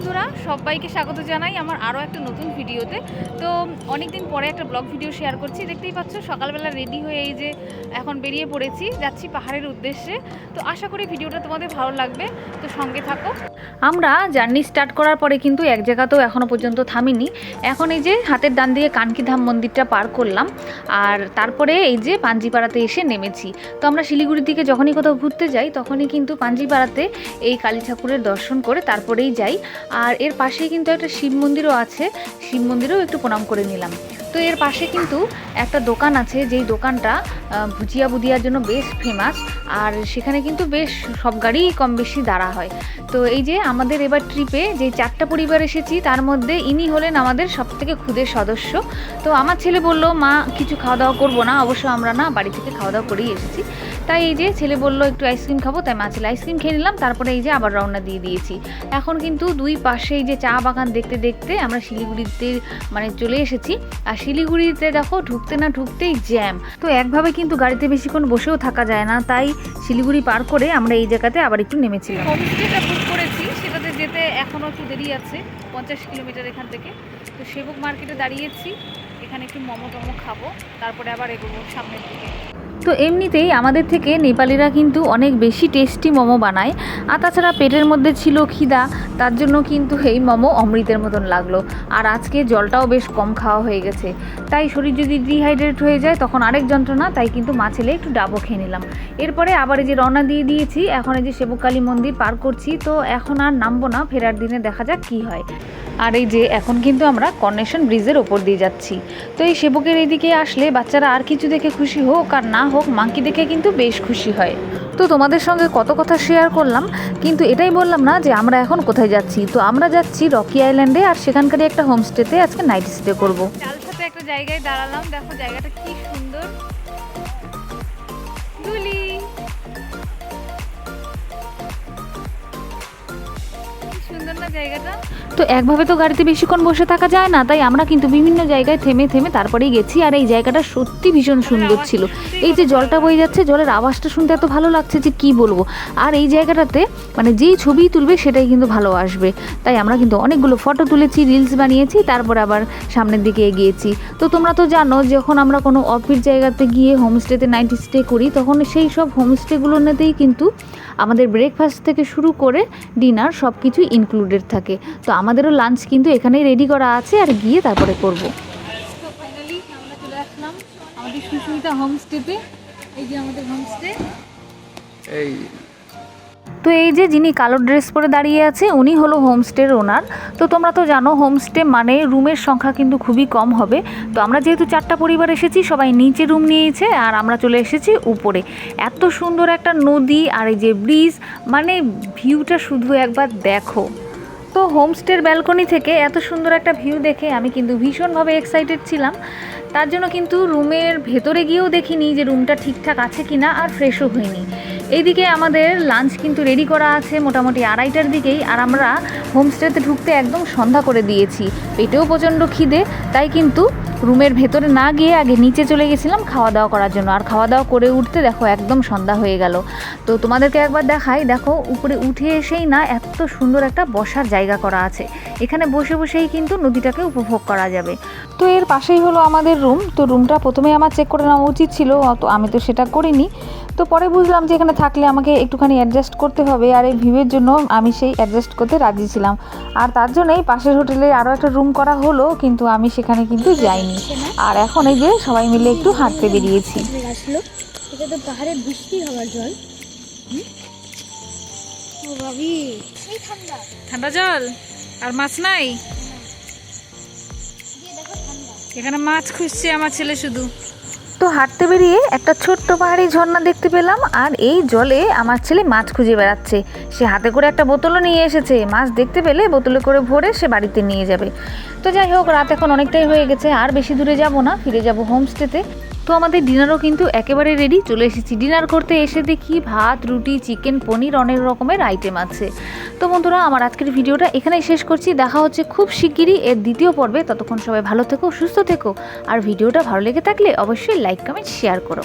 বন্ধুরা, সবাইকে স্বাগত জানাই আমার আরও একটা নতুন ভিডিওতে। তো অনেক দিন পরে একটা ব্লগ ভিডিও শেয়ার করছি, দেখতেই পাচ্ছ সকালবেলা রেডি হয়ে এই যে এখন বেরিয়ে পড়েছি, যাচ্ছি পাহাড়ের উদ্দেশ্যে। তো আশা করি ভিডিওটা তোমাদের ভালো লাগবে, তো সঙ্গে থাকো। আমরা জার্নি স্টার্ট করার পরে কিন্তু এক জায়গাতেও এখনও পর্যন্ত থামিনি। এখন এই যে হাতের ডান দিকে কানকিধাম মন্দিরটা পার করলাম, আর তারপরে এই যে পাঞ্জিপাড়াতে এসে নেমেছি। তো আমরা শিলিগুড়ির দিকে যখনই কোথাও ঘুরতে যাই, তখনই কিন্তু পাঞ্জিপাড়াতে এই কালী ঠাকুরের দর্শন করে তারপরেই যাই। আর এর পাশেই কিন্তু একটা শিব মন্দিরও আছে। শিব মন্দিরেও একটু প্রণাম করে নিলাম। তো এর পাশে কিন্তু একটা দোকান আছে, যেই দোকানটা ভুজিয়া বুদিয়ার জন্য বেশ ফেমাস আর সেখানে কিন্তু বেশ সব গাড়িই কম বেশি দাঁড়া হয়। তো এই যে আমাদের এবার ট্রিপে যে চারটা পরিবার এসেছি, তার মধ্যে ইনি হলেন আমাদের সব থেকে ক্ষুদের সদস্য। তো আমার ছেলে বলল, মা, কিছু খাওয়া দাওয়া করব না, অবশ্য আমরা না বাড়ি থেকে খাওয়া দাওয়া করেই এসেছি। তাই এই যে ছেলে বলল, একটু আইসক্রিম খাব। তাই মা ছেলে আইসক্রিম খেয়ে নিলাম, তারপরে এই যে আবার রওনা দিয়ে দিয়েছি। এখন কিন্তু দুই পাশে এই যে চা বাগান দেখতে দেখতে আমরা শিলিগুড়িতে মানে চলে এসেছি। আর শিলিগুড়িতে দেখো, ঢুকতে না ঢুকতেই জ্যাম। তো একভাবে কিন্তু গাড়িতে বেশিক্ষণ বসেও থাকা যায় না। তাই শিলিগুড়ি পার করে আমরা এই জায়গাতে আবার একটু নেমেছিলাম। হোমস্টেটা বুক করেছি, সেটাতে যেতে এখনও একটু দেরি আছে, পঞ্চাশ কিলোমিটার এখান থেকে। তো সেবক মার্কেটে দাঁড়িয়েছি, এখানে একটু মোমো টমো খাব, তারপরে আবার এগোবো সামনের দিকে। তো এমনিতেই আমাদের থেকে নেপালিরা কিন্তু অনেক বেশি টেস্টি মোমো বানায়। আর তাছাড়া পেটের মধ্যে ছিল খিদা, তার জন্য কিন্তু এই মোমো অমৃতের মতন লাগল। আর আজকে জলটাও বেশ কম খাওয়া হয়ে গেছে। তাই শরীর যদি ডিহাইড্রেট হয়ে যায়, তখন আরেক যন্ত্রণা, তাই কিন্তু মা ছেলে একটু ডাবও খেয়ে নিলাম। এরপরে আবার এই যে রওনা দিয়ে দিয়েছি, এখন এই যে সেবকালী মন্দির পার করছি, তো এখন আর নামবো না, ফেরার দিনে দেখা যাক কি হয়। আর এই যে এখন কিন্তু আমরা কর্নেশন ব্রিজের ওপর দিয়ে যাচ্ছি। তো এই সেবকের এইদিকে আসলে বাচ্চারা আর কিছু দেখে খুশি হোক আর না হোক মাংকি দেখে কিন্তু বেশ খুশি হয়। তো তোমাদের সঙ্গে কত কথা শেয়ার করলাম, কিন্তু এটাই বললাম না যে আমরা এখন কোথায় যাচ্ছি। তো আমরা যাচ্ছি রকি আইল্যান্ডে আর সেখানকারই একটা হোমস্টেতে আজকে নাইট স্টে করব। একটা জায়গায় দাঁড়ালাম, দেখো জায়গাটা কি সুন্দর। দুলি সুন্দর না জায়গাটা। তো একভাবে তো গাড়িতে বেশিক্ষণ বসে থাকা যায় না, তাই আমরা কিন্তু বিভিন্ন জায়গায় থেমে থেমে তারপরেই গেছি, আর এই জায়গাটা সত্যি ভীষণ সুন্দর ছিল। এই যে জলটা বয়ে যাচ্ছে, জলের আওয়াজটা শুনতে এত ভালো লাগছে যে কি বলব? আর এই জায়গাটাতে মানে যেই ছবি তুলবে সেটাই কিন্তু ভালো আসবে। তাই আমরা কিন্তু অনেকগুলো ফটো তুলেছি, রিলস বানিয়েছি, তারপর আবার সামনের দিকে এগিয়েছি। তো তোমরা তো জানো, যখন আমরা কোনো অফিস জায়গাতে গিয়ে হোমস্টেতে নাইট স্টে করি, তখন সেই সব হোমস্টেগুলোতেই কিন্তু আমাদের ব্রেকফাস্ট থেকে শুরু করে ডিনার সব কিছুই ইনক্লুডেড থাকে। তো আমাদেরও লাঞ্চ কিন্তু এখানেই রেডি করা আছে আর গিয়ে তারপরে করব। তো ফাইনালি আমরা চলে আসলাম আমাদের সুস্মিতা হোমস্টেতে এই যে আমাদের হোমস্টে এই। তো এই যে যিনি কালো ড্রেস পরে দাঁড়িয়ে আছে উনি হলো হোমস্টের ওনার তো তোমরা তো জানো হোমস্টে মানে রুমের সংখ্যা কিন্তু খুবই কম হবে। তো আমরা যেহেতু চারটা পরিবার এসেছি সবাই নিচে রুম নিয়েছে আর আমরা চলে এসেছি উপরে। এত সুন্দর একটা নদী আর এই যে ব্রিজ মানে ভিউটা শুধু একবার দেখো। তো হোমস্টের ব্যালকনি থেকে এত সুন্দর একটা ভিউ দেখে আমি কিন্তু ভীষণভাবে এক্সাইটেড ছিলাম। তার জন্য কিন্তু রুমের ভেতরে গিয়েও দেখিনি যে রুমটা ঠিকঠাক আছে কি না আর ফ্রেশও হয়নি। এইদিকে আমাদের লাঞ্চ কিন্তু রেডি করা আছে মোটামুটি আড়াইটার দিকেই আর আমরা হোমস্টেতে ঢুকতে একদম সন্ধ্যা করে দিয়েছি। পেটেও প্রচণ্ড খিদে, তাই কিন্তু রুমের ভেতরে না গিয়ে আগে নিচে চলে গেছিলাম খাওয়া দাওয়া করার জন্য। আর খাওয়া দাওয়া করে উঠতে দেখো একদম সন্ধ্যা হয়ে গেল। তো তোমাদেরকে একবার দেখাই, দেখো উপরে উঠে এসেই না এত সুন্দর একটা বসার জায়গা করা আছে। এখানে বসে বসেই কিন্তু নদীটাকে উপভোগ করা যাবে। তো এর পাশেই হলো আমাদের রুম। তো রুমটা প্রথমে আমার চেক করে নেওয়া উচিত ছিল তো আমি তো সেটা করিনি। তো পরে বুঝলাম যে এখানে থাকলে আমাকে একটুখানি অ্যাডজাস্ট করতে হবে আর এই ভিউয়ের জন্য আমি সেই অ্যাডজাস্ট করতে রাজি ছিলাম। আর তার জন্যই পাশের হোটেলে আরও একটা রুম করা হলো, কিন্তু আমি সেখানে কিন্তু যাইনি। আর এখন এই যে সবাই মিলে একটু হাঁটতে বেরিয়েছি। আসলো এটা তো পাহাড়ে বৃষ্টি হওয়ার জল ঠান্ডা ঠান্ডা জল? আর মাছ নাই? দিয়ে দেখো ঠান্ডা এখানে মাছ খুঁজছে আমার ছেলে শুধু। তো হাঁটতে বেরিয়ে একটা ছোট্ট পাহাড়ি ঝর্ণা দেখতে পেলাম, আর এই জলে আমার ছেলে মাছ খুঁজে বেড়াচ্ছে। সে হাতে করে একটা বোতলও নিয়ে এসেছে। মাছ দেখতে পেলে বোতলে করে ভরে সে বাড়িতে নিয়ে যাবে। তো যাই হোক, রাত এখন অনেকটাই হয়ে গেছে, আর বেশি দূরে যাব না, ফিরে যাব হোমস্টেতে তো আমাদের ডিনারও কিন্তু একেবারে রেডি চলে এসেছি। ডিনার করতে এসে দেখি ভাত, রুটি চিকেন পনির অনেক রকমের আইটেম আছে। তো বন্ধুরা, আমার আজকের ভিডিওটা এখানেই শেষ করছি। দেখা হচ্ছে খুব শিগগিরই এর দ্বিতীয় পর্বে। ততক্ষণ সবাই ভালো থেকো, সুস্থ থেকো। আর ভিডিওটা ভালো লেগে থাকলে অবশ্যই লাইক কমেন্ট শেয়ার করো।